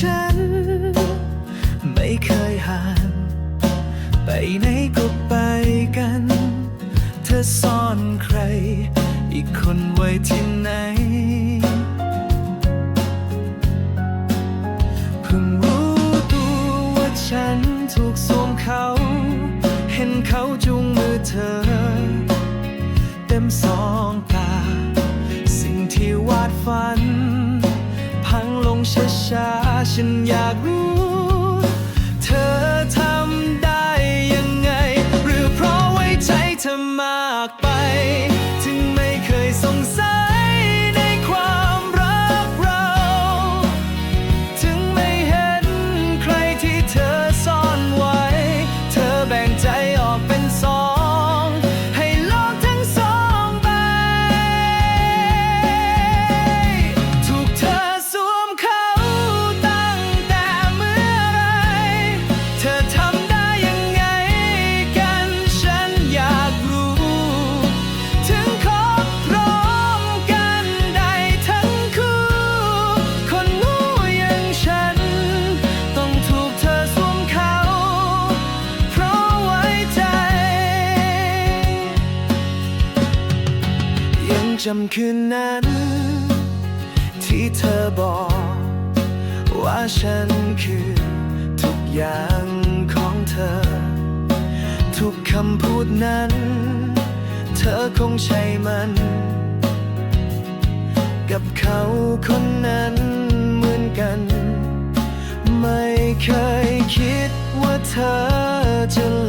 ฉัน ไม่เคยห่าง ไปไหนก็ไปกัน เธอซ่อนใคร อีกคนไว้ที่ไหนเพิ่งรู้ตัวว่าฉันถูกสวมเขา เห็นเขาจูงมือเธอ เต็มสองตา สิ่งที่วาดฝัน พังลงช้าๆ ฉันอยากรู้ เธอทำได้ยังไง หรือเพราะไว้ใจเธอมากไป จำคืนนั้น ที่เธอบอก ว่าฉันคือทุกอย่างของเธอ ทุกคำพูดนั้น เธอคงใช่มัน กับเขาคนนั้นเหมือนกัน ไม่เคยคิดว่าเธอจะ